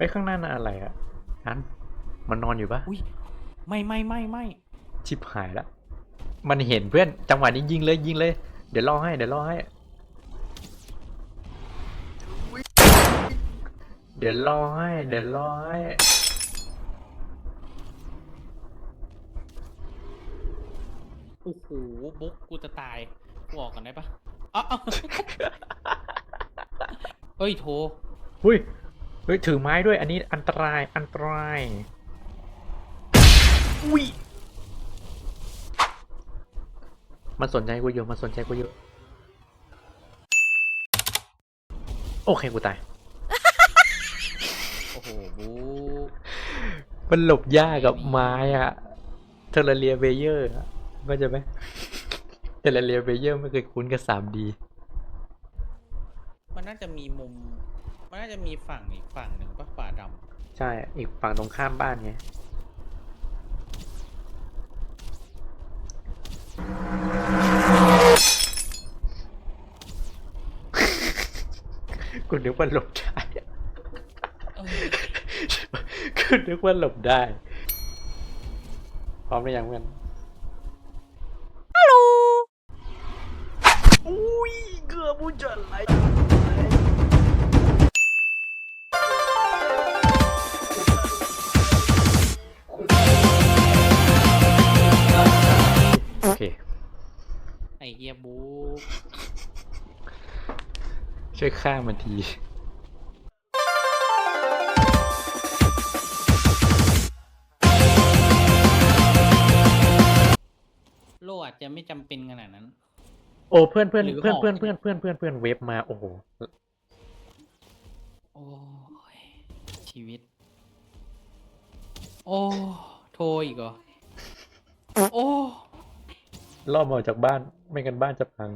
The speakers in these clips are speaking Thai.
ไอ้ยข้างหน้าน่ะอะไรอะนั้นมันนอนอยู่ปะอุ้ยไม่ไม่ไม่ไม่ชิบหายละมันเห็นเพื่อนจังหวะนี้ยิงเลยยิงเลย เดี๋ยวรอให้เดี๋ยวรอให้ เดี๋ยวรอให้เดี๋ยวรอให้โอ้โหบุ๊กกูจะตายกูออกกันได้ปะอ๋อเฮ้ยโทรหุ้ย เฮ้ยถือไม้ด้วยอันนี้อันตรายอันตรายอุ้ยมันสนใจกูอยู่มันสนใจกูอยู่โอเคกูตายโอ้โหบุ๊กมันหลบยากกับไม้อะเทเลเรียเบเยอร์อะก็จะไหมเทเลเรียเบเยอร์ไม่เคยคุ้นกับสามดีมันน่าจะมีมุม มันน่าจะมีฝั่งอีกฝั่งหนึ่งปะป่าดใช่ อีกฝั่งตรงข้ามบ้านไง กูนึกว่าหลบได้ำเออกูนึกว่าหลบได้ พร้อมหรือยังเพื่อนฮัลโหลอุ้ยเกือบมุจะไห เฮียบุ๊กช่วยฆ่ามันทีโลอาจจะไม่จำเป็นขนาดนั้น โอ้เพื่อนเพื่อนหรือเพื่อนหอกเพื่อนเพื่อนเพื่อนเพื่อนเพื่อนเว็บมาโอ้โหโอ้ยชีวิต โอ้โทรอีกเหรอ โอ้ ล่อมออกจากบ้าน ไม่กันบ้านจะพัง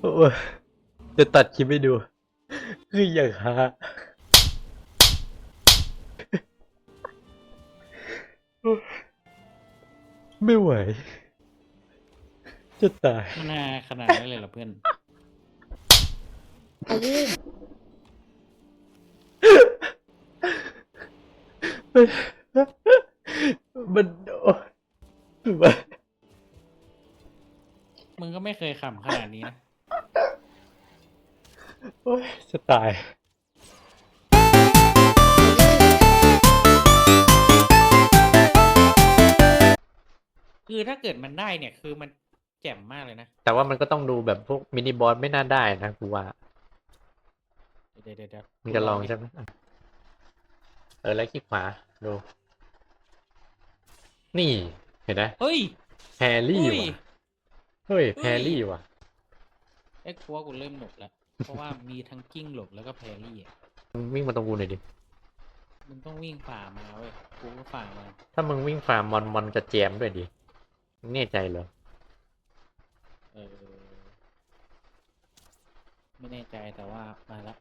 โอ้ยจะตัดคลิปให้ดู คืออยางฮา ไม่ไหว จะตายมันนาขนาดนั้นเลยเหรอเพื่อนตูมมันโอ๊ยมันมึงก็ไม่เคยขำขนาดนี้นะ โอ๊ยจะตาย คือถ้าเกิดมันได้เนี่ยคือมันแจ่มมากเลยนะ แต่ว่ามันก็ต้องดูแบบพวกมินิบอสไม่น่าได้นะกูว่าเดี๋ยวเดี๋ยวเดี๋ยวมึงจะลองใช่ไหมอะเออแล้วคลิกขวาดู นี่เห็นไหมเฮ้ยแพรรี่อุ้ยว่ะเฮ้ยเฮ้ยแพรรี่ว่ะไอ้กูว่ากูเริ่มหนกแล้วเพราะว่ามีทั้งกิ้งหลบแล้วก็แพรรี่อะมึงวิ่งมาตรงกูหน่อยดิมึงต้องวิ่งฝ่ามาเว้ยกูก็ฝ่ามาถ้ามึงวิ่งฟาร์มมอนมอนจะแจมด้วยดิมึง แน่ใจเหรอ เออ ไม่แน่ใจแต่ว่ามาละ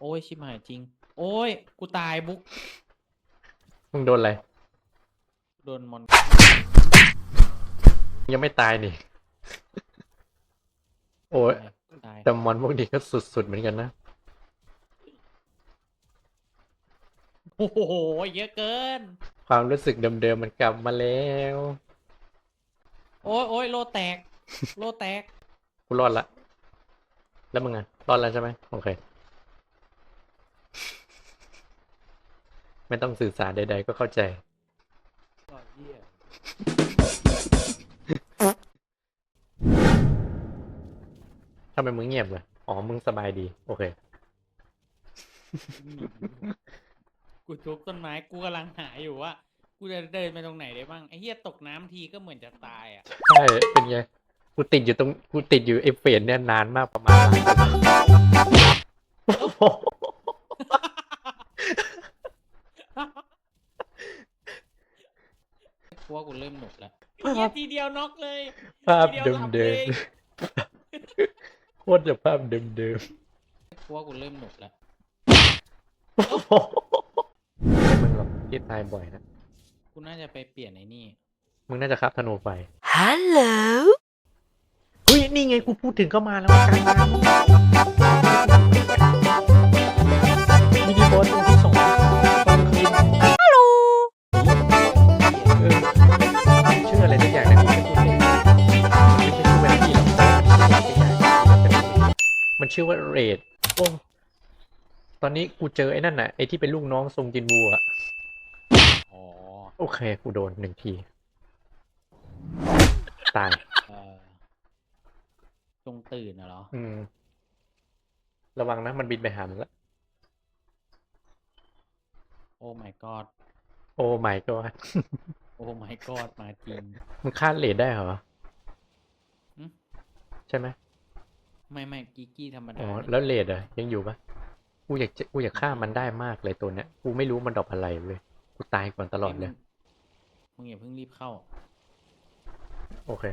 โอ้ย ชิบหายจริง โอ้ย กูตายบุ๊กมึงโดนอะไร โดนมอน ยังไม่ตายนี่ โอ้ยตาย แต่มอนพวกนี้ก็สุดๆเหมือนกันนะ โอ้โหเยอะเกิน ความรู้สึกเดิมๆมันกลับมาแล้ว โอ้ยโอ้ยโลแตก โลแตก กูรอดละ แล้วมึงอะรอดแล้วใช่ไหมโอเค ไม่ต้องสื่อสารใดๆก็เข้าใจ ทำไมมึงเงียบเลยอ๋อ มึงสบายดี โอเค กูทุบต้นไม้กูกำลังหาอยู่ว่า กูจะเดินไปตรงไหนได้บ้างไอ้เหี้ยตกน้ำทีก็เหมือนจะตายอะใช่เป็นไงกูติดอยู่ตรงกูติดอยู่ไอ้เฟรนเนี่ยนานมากประมาณโอ้โหกูว่ากูเริ่มหนุกแล้วเหี้ยทีเดียวน็อกเลยภาพทีดียวหลับเดิมลยๆโคตรจะภาพเดิมกูว่ากูเริ่มหนุกแล้วๆไม่มึงหรอก ที่ตายบ่อยนะกูน่าจะไปเปลี่ยนไอ้นี่ มึงน่าจะครับธนูไฟ Hello. เฮ้ย นี่ไงกูพูดถึงก็มาแล้วอะการมามินิบอสตัวที่สองตอนคืน Hello. เออชื่ออะไรสักอย่างนะกูไม่พูดเลยไม่ใช่ชื่อแวนดี้หรอกมันชื่อว่าเรดโอ้ตอนนี้กูเจอไอ้นั่นน่ะไอ้ที่เป็นลูกน้องทรงจินบูอะอ๋อ โอเค กูโดนหนึ่งที ตาย เออจงตื่นน่ะเหรอ อืม ระวังนะ มันบินไปหามึงละ โอ้ my god โอ้ไม่ก็โอ้ my god มาจริง มึงคาดเลทได้เหรอ หึ ใช่ไหมไม่ไม่กิกกี้ธรรมดาอ๋อเนี่ยแล้วเลดอะยังอยู่ปะกูอยากจะกูอยากฆ่ามันได้มากเลยตัวเนี้ย กูไม่รู้มันดรอปอะไรเลย กูตายก่อนตลอดเลย มึงอย่าเพิ่งรีบเข้า โอเค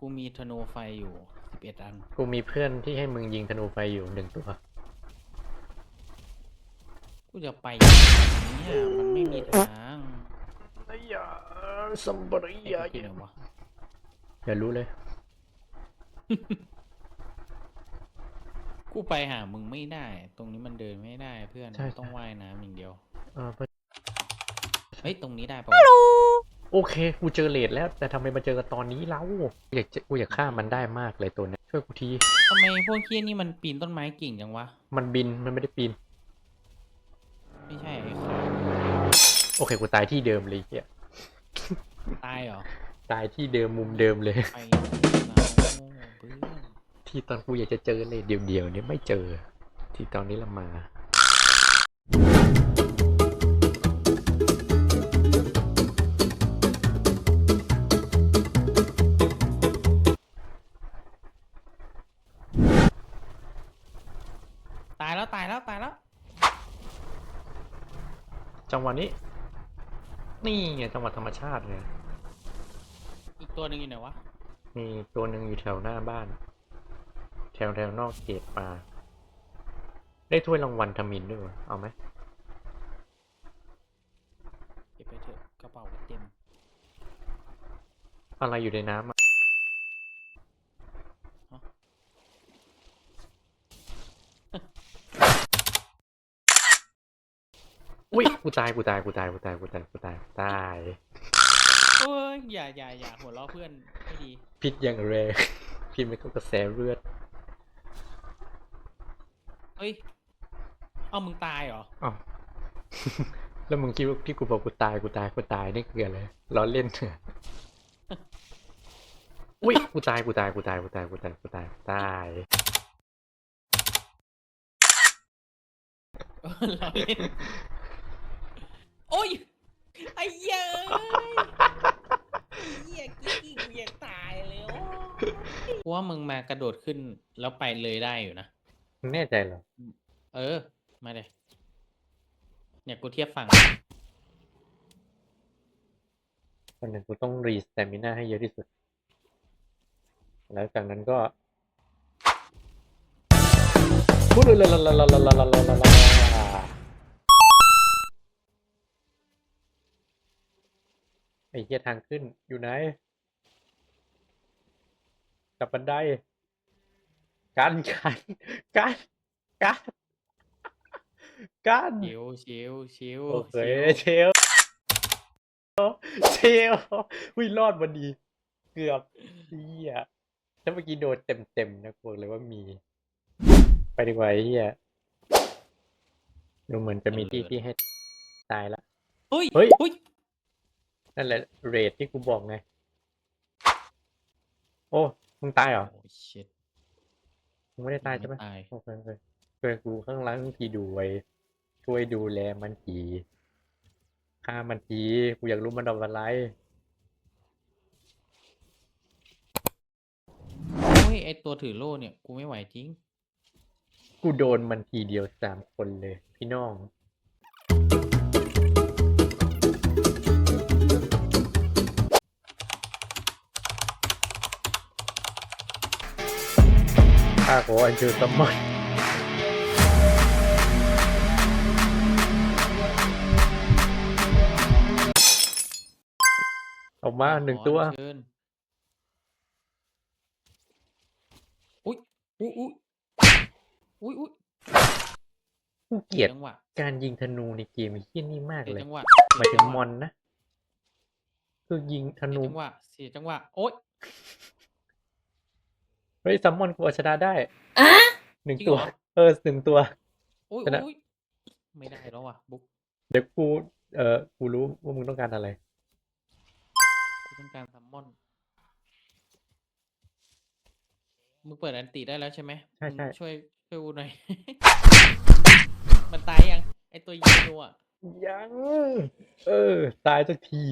กูมีธนูไฟอยู่สิบเอ็ดอัน กูมีเพื่อนที่ให้มึงยิงธนูไฟอยู่หนึ่งตัว กูจะไปยังไงเนี่ยมันไม่มีทางไอ้ยาสัมบริไอ้ยากูที่ไหนวะอย่ารู้เลย กูไปหามึงไม่ได้ ตรงนี้มันเดินไม่ได้เพื่อนใช่ ต้องว่ายน้ำอย่างเดียวเออเฮ้ยตรงนี้ได้ปะ โอเค กูเจอเลดแล้ว แต่ทำไมมาเจอกันตอนนี้เล่ากูอยากจะกูอยากฆ่ามันได้มากเลยตัวเนี้ยช่วยกูที ทำไมพวกเคี้ยนี่มันปีนต้นไม้เก่งจังวะ มันบินมันไม่ได้ปีน ไม่ใช่ไอ้ขาโอเคกูตายที่เดิมเลยเฮียตายเหรอตายที่เดิมมุมเดิมเลย ไปเราเพื่อน ที่ตอนกูอยากจะเจอเลยเดียวๆเนี่ยไม่เจอ ที่ตอนนี้ละมา นี่ไงจังหวะธรรมชาติเลยอีกตัวหนึ่งอยู่ไหนวะ มีตัวหนึ่งอยู่แถวหน้าบ้าน แถวแถวนอกเขตป่า ได้ถ้วยรางวัลทมินด้วยวะเอาไหมเก็บไปเถอะกระเป๋าเต็ม อะไรอยู่ในน้ำอะ ฮะ อุ้ย กูตายกูตายกูตายกูตายกูตายกูตายตายโอ้ยอย่าอย่าอย่าหัวเราะเพื่อนไม่ดี พิษอย่างแรงพิษไม่เข้ากระแสเลือดเฮ้ย เอามึงตายเหรอ อ้าว แล้วมึงคิดว่าที่กูบอกกูตายกูตายกูตายนี่คืออะไรล้อเล่นเถอะอุ้ยกูตายกูตายกูตายกูตายกูตายกูตายตายเราเล่น โอ้ยไอ้เหี้ยเอ้ยไอ้เหี้ยกิ๊กกี้กูอยากตายเลยโอ้ยกูว่ามึงมากระโดดขึ้นแล้วไปเลยได้อยู่นะ มึงแน่ใจเหรอ เออ มาเลยเนี่ยกูเทียบฝั่ง วันหนึ่งกูต้องรีสเตมิน่าให้เยอะที่สุด แล้วจากนั้นก็พูดเลยลาลาลาลาลาลาลาลาลา ไอ้เหี้ยทางขึ้นอยู่ไหนกับบันได กันกันกันกันกันเชียวเชียวเชียวโอเคเชียวเชลเชลวิรอดวันดี เกือบเฮียถ้าเมื่อกี้โดนเต็มๆนะบอกเลยว่ามี ไปดีกว่าไอ้เฮียดูเหมือนจะมีที่ที่ให้ตายละเฮ้ยเฮ้ยเฮ้ย นั่นแหละเรทที่กูบอกไง โอ้มึงตายเหรอโอ้ชิตมึงไม่ได้ตายใช่ไหมตายโอเคโอเคช่วยกูข้างหล่างทีดูไว้ช่วยดูแลมันทีฆ่ามันทีกูอยากรู้มันทำอะไรโอ้ยไอตัวถือโล่เนี่ย กูไม่ไหวจริง กูโดนมันทีเดียวสามคนเลย พี่น้อง ข้าขออัญเชิญซัมมอนออกมาหนึ่งตัว ขออัญเชิญอุ้ยอุ้ยอุ้ยอุ้ยอุ้ยกูเกลียดจังหวะการยิงธนูในเกมไอ้เหี้ยนี่มากเสียเลยจังหวะหมายถึงเสีจัมหวะอนนะ คือยิงธเสียนู จังหวะเสียจังหวะโอ๊ย เฮ้ยซัมมอนกูเอาชนะได้หนึ่งจริงตัว เหรอ เออหนึ่งตัวอุ้ยชนะอุ้ยไม่ได้แล้วว่ะบุ๊กเดี๋ยวกูเออกูรู้ว่ามึงต้องการอะไร กูต้องการซัมมอนมึงเปิดอันติได้แล้วใช่ไหมใช่ใช่ มึงช่วยช่วยกูหน่อย มันตายยังไอตัวยิงนูอะยัง เออ ตายสักที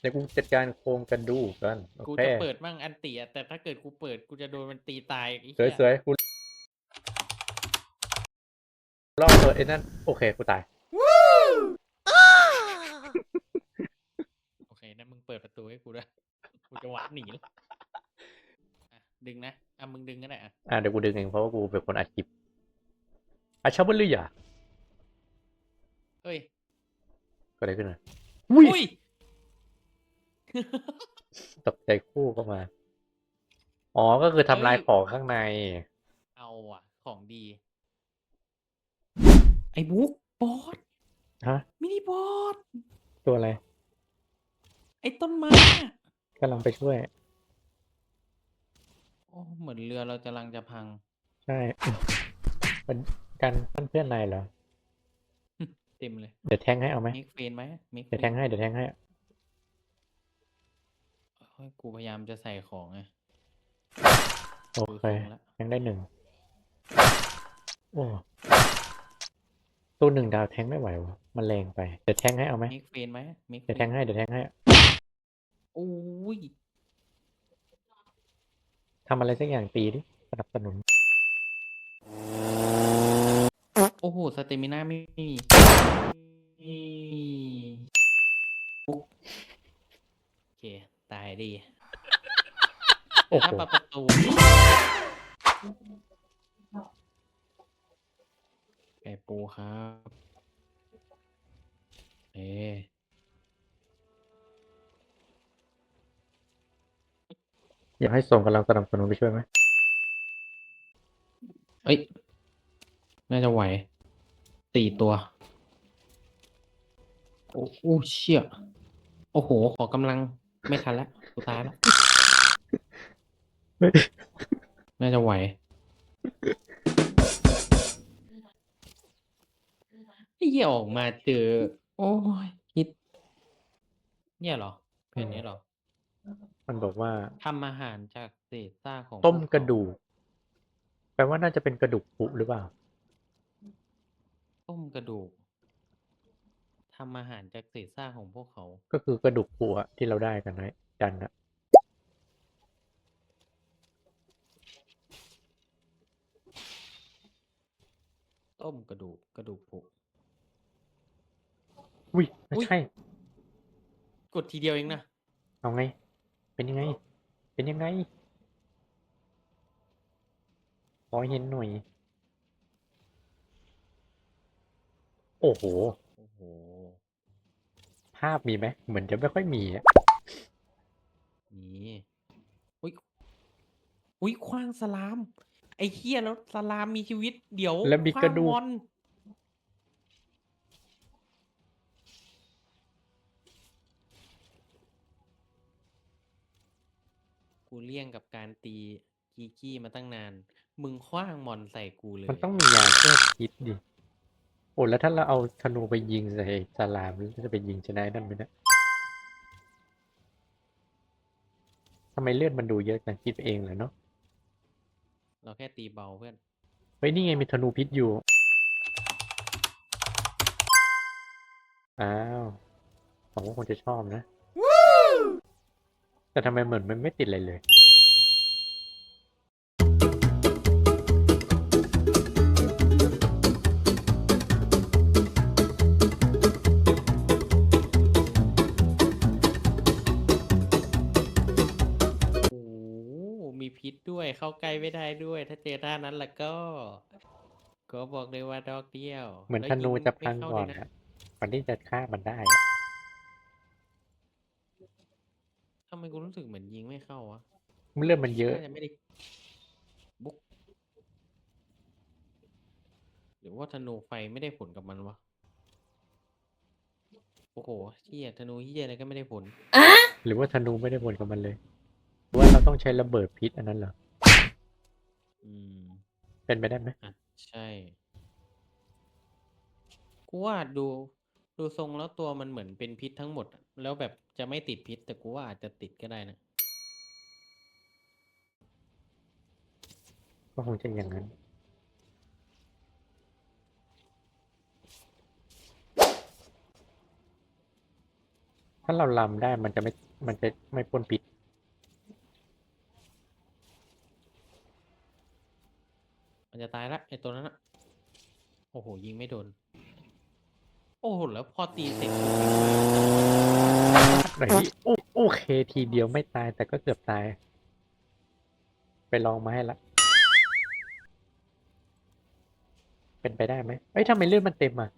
เดี๋ยวกูจัดการโครงกระดูกกันโอกูเคจะเปิดมั่งอันติอะแต่ถ้าเกิดกูเปิดกูจะโดนมันตีตายไอ้สวยเหี้ยสวยๆกูรอบเปิดไอ้นั่นโอเคกูตาย โอเคนั่นมึงเปิดประตูให้กูด้วยกูจะหวานหนีแล้วอะดึงนะอะมึงดึงก็ได้อะอ่าเดี๋ยวกูดึงเองเพราะว่ากูเป็นคนอัดคลิปอาชาบุลืออะเฮ้ยก็ได้ขึ้นมาอุ้ย ตกใจคู่เข้ามา อ๋อ ก็คือทำลายเอ้ยของข้างใน เอาอะ ของดี ไอ้บุ๊กบอสฮะ มินิบอสตัวอะไรไอ้ต้นไม้อะกำลังไปช่วย โอ้เหมือนเรือเราจะลังจะพัง ใช่มันกันเพื่อนๆนายเหรอ เต็มเลย เดี๋ยวแทงให้เอาไหมมิกเฟนไหมมิกเดี๋ยวแทงให้ เดี๋ยวแทงให้ เฮ้ยกูพยายามจะใส่ของไงโอเคดูทรงแล้วแทงได้หนึ่ง โอ้ตัวหนึ่งดาวแทงไม่ไหววะมันแรงไป เดี๋ยวแทงให้เอาไหมมิกเฟนไหมมิกเดี๋ยวแทงให้เดี๋ยวแทงให้โอ้ยทำอะไรสักอย่างตีดิ สนับสนุน โอ้โห สเตมิน่าไม่มีปุ๊บโอเค ตายดีโอ้ถ้าโหประประตูไก่ปูครับเอ๊ะอยากให้ส่งกำลังสนับสนุนไปช่วยไหมเอ้ย น่าจะไหวสี่ตัว โอ้โอ้เชี่ย โอ้โห ขอกำลัง ไม่ทันแล้วกูตายแล้วน่าจะไหวไอ้เหี้ยออกมาเจอ โอ้ยฮิตเนี่ยเหรอแผ่นนี้เหรอมันบอกว่าทำอาหารจากเศษซากของต้มภูเขากระดูกแปลว่าน่าจะเป็นกระดูกผุหรือเปล่า ต้มกระดูก ทำอาหารจากเศษซากของพวกเขา ก็คือกระดูกผุอะที่เราได้กันไว้จันอะต้มกระดูกกระดูกผุอุ้ยไม่อุ๊ยใช่ กดทีเดียวเองนะเอาไง เป็นยังไง เป็นยังไงขอเห็นหน่อย โอ้โห โอ้โห ภาพมีไหมเหมือนจะไม่ค่อยมีอะนี่อุ้ยอุ้ยคว้างสลาม ไอ้เฮียแล้วสลามมีชีวิตเดี๋ยวแล้วมีกระดูคกว้างมอนกูเลี่ยงกับการตีกีกี้มาตั้งนาน มึงคว้างมอนใส่กูเลย มันต้องมียาแก้พิษดิโอ้แล้วถ้าเราเอาธนูไปยิงใส่สลามแล้วจะไปยิงชนะไอ้นั่นไหมเนะทำไมเลือดมันดูเยอะจังคิดไปเองเหรอเนาะเราแค่ตีเบาเพื่อน เฮ้ยนี่ไงมีธนูพิษอยู่ อ้าวหวังว่าคงจะชอบนะ แต่ทำไมเหมือนมันไม่ติดอะไรเลย ไม่ได้ด้วย ถ้าเจอท่านั้นแล้วก็ ก็บอกเลยว่าดอกเดียวเหมือนแล้วธนูยิจะไม่พังเข้าก่อนเลยอะก่อนที่จะฆ่ามันได้อะทำไมกูรู้สึกเหมือนยิงไม่เข้าวะเลือดมันเยอะน่าจะไม่ได้บุ๊กหรือว่าธนูไฟไม่ได้ผลกับมันวะโอ้โหเฮียธนูเฮียอะไรก็ไม่ได้ผล หรือว่าธนูไม่ได้ผลกับมันเลยหรือว่าเราต้องใช้ระเบิดพิษอันนั้นเหรอ อืมเป็นไปได้ไหมอะใช่ กูว่าดูดูทรงแล้วตัวมันเหมือนเป็นพิษทั้งหมดอะแล้วแบบจะไม่ติดพิษ แต่กูว่าอาจจะติดก็ได้นะ ก็คงจะอย่างนั้น ถ้าเราลำได้มันจะไม่มันจะไม่พ่นพิษ มัน จะตายละไอตัวนั้นอะโอ้โห ยิงไม่โดน โอ้โห แล้วพอตีเสร็จปุ๊บวิ่งมาไหนโอโอเคทีเดียวไม่ตายแต่ก็เกือบตาย ไปลองมาให้ละ เป็นไปได้ไหมเอ้ยทำไมเลือดมันเต็มอะ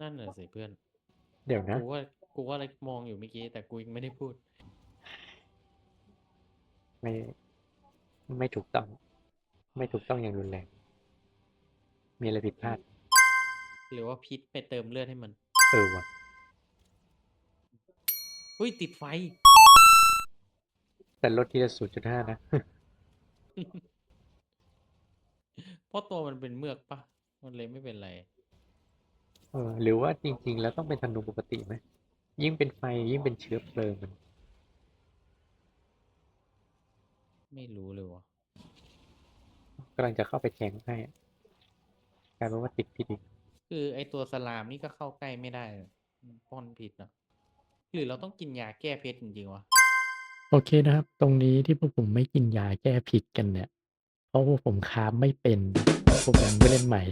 นั่นน่ะสิเพื่อน เดี๋ยวนะ กูว่ากูว่าอะไรมองอยู่เมื่อกี้แต่กูยังไม่ได้พูด ไม่ ไม่ถูกต้อง ไม่ถูกต้องอย่างรุนแรง มีอะไรผิดพลาด หรือว่าพิษไปเติมเลือดให้มันเออว่ะเฮ้ยติดไฟ แต่ลดทีละศูนย์จุดห้านะ เพราะตัวมันเป็นเมือกปะมันเลยไม่เป็นไร เออ หรือว่าจริง ๆ แล้วต้องเป็นธนูปกติไหม ยิ่งเป็นไฟยิ่งเป็นเชื้อเพลิงมัน ไม่รู้เลยวะ กำลังจะเข้าไปแทงให้กลายเป็นว่าติดพิษอีกคือไอตัวสลามนี่ก็เข้าใกล้ไม่ได้เลยมันป้อนพิษนะหรือเราต้องกินยาแก้พิษจริงๆวะโอเคนะครับ ตรงนี้ที่พวกผมไม่กินยาแก้พิษกันเนี่ย เพราะพวกผมค้าไม่เป็นเพราะผมยังไม่เล่นใหม่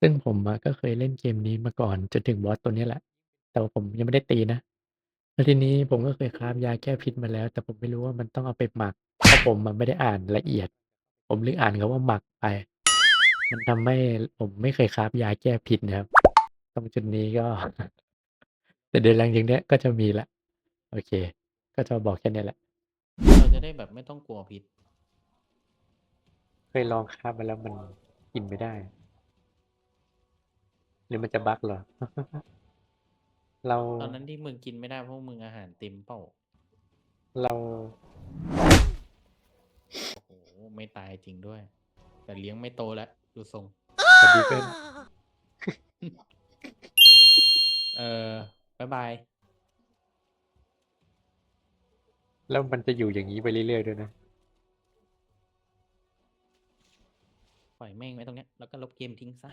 ซึ่งผมอะก็เคยเล่นเกมนี้มาก่อนจนถึงบอสตัวนี้แหละ แต่ว่าผมยังไม่ได้ตีนะแล้วทีนี้ผมก็เคยค้ายาแก้พิษมาแล้ว แต่ผมไม่รู้ว่ามันต้องเอาไปหมักเพราะผมมันไม่ได้อ่านละเอียด ผมเลยอ่านคำว่าหมักไป มันทำให้ผมไม่เคยค้ายาแก้พิษนะครับ ตรงจุดนี้ก็ แต่เดือนหลังจากเนี้ยก็จะมีละโอเค ก็จะบอกแค่นี้แหละ เราจะได้แบบไม่ต้องกลัวพิษ เคยลองค้ามาแล้วมันกินไม่ได้ หรือมันจะบั๊กเหรอ เราตอนนั้นที่มึงกินไม่ได้เพราะมึงอาหารเต็มเป้าเราโอ้โห ไม่ตายจริงด้วย แต่เลี้ยงไม่โตแล้วดูทรงสวัสดีเพื่อนเออบายบาย แล้วมันจะอยู่อย่างนี้ไปเรื่อยๆด้วยนะ ปล่อยแม่งไว้ตรงเนี้ยแล้วก็ลบเกมทิ้งซะ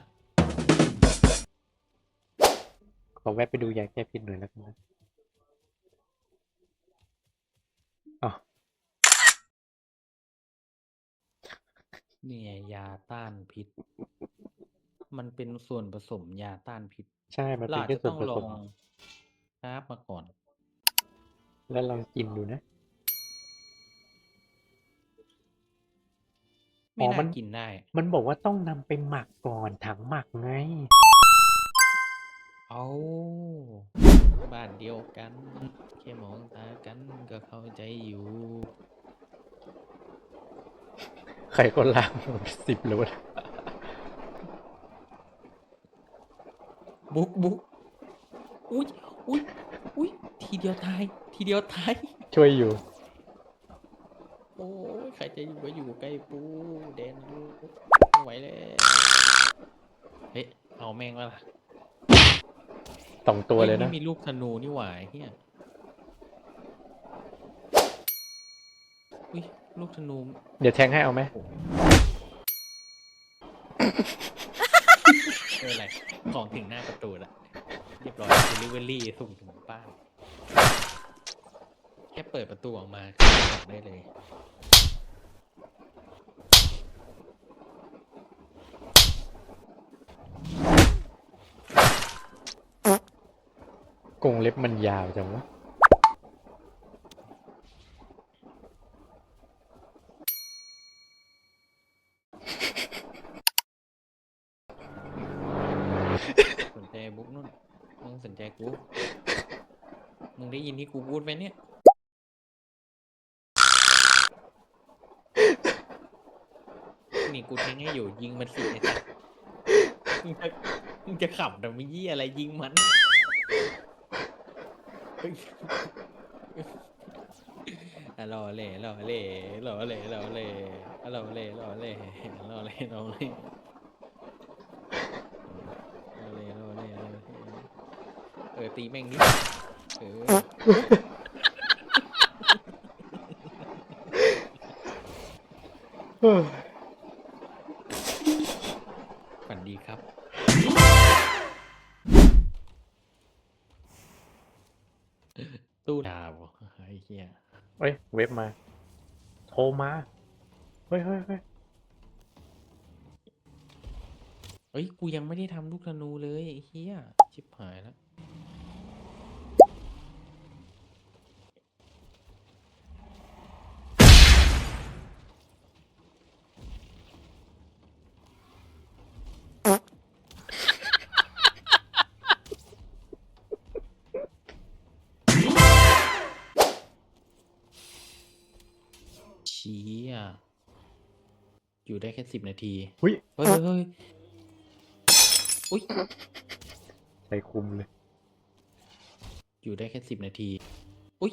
ขอแวะไปดูยาแก้พิษหน่อยแล้วกันนะอ๋อ เนี่ยยาต้านพิษ มันเป็นส่วนผสมยาต้านพิษ ใช่ มันเราเป็นอาจแค่จะส่วต้นองผลสอมงคราฟมาก่อน แล้วลองกินดูนะไม่อ๋อน่ามันกินได้ มันบอกว่าต้องนำไปหมักก่อนถังหมักไง เอาบ้านเดียวกัน แค่มองตากันก็เข้าใจอยู่ใค รก็ล้างหมดสิบเลยวะบุ๊กบุ๊กอุ้ยอุ้ยอุ้ยทีเดียวตาย ทีเดียวตาย ช่วยอยู่ โอ้ยใครจะอยู่ก็อยู่ใกล้ปูเดนลูกไม่ไหวแล้วเฮ้ยเอาแม่งวะล่ะสองตัวเลยฮ้นะ ไม่มีลูกธนูนี่หว่าเฮียอุ้ย ลูกธนูเดี๋ยวแทงให้เอาไหมเอออะไร ของถึงหน้าประตูละเรียบร้อยเดลิเวอรี่ส่งถึงบ้าน แค่เปิดประตูออกมาก็ของได้เลย กรงเล็บมันยาวจังวะ บุ๊กนู่น มึงสนใจกู มึงได้ ยินที่กูพูดไหมเนี่ย นี่กูทิ้งให้อยู่ยิงมันสิไอ้สัสมึงจะมึงจะขับแต่ไม่ยี่อะไรยิงมันเฮ้ยอะรอเล่รอเล่รอเล่รอเล่รอเล่รอเล่รอเล่รอเล่รอเล่รอเล่รอเล่เออตีแม่งนิดเออเฮ้ย ฝันดีครับ ตู้ดาวไอ้เหี้ยเอ้ย เว็บมา โทรมา เฮ้ยเฮ้ยเฮ้ยเอ้ย กูยังไม่ได้ทำลูกธนูเลยไอ้เหี้ย ชิบหายแล้ว อยู่ได้แค่สิบนาทีหุ้ยเฮ้ย เฮ้ยเฮ้ยอุ้ย ใจคุมเลย อยู่ได้แค่สิบนาที อุ้ย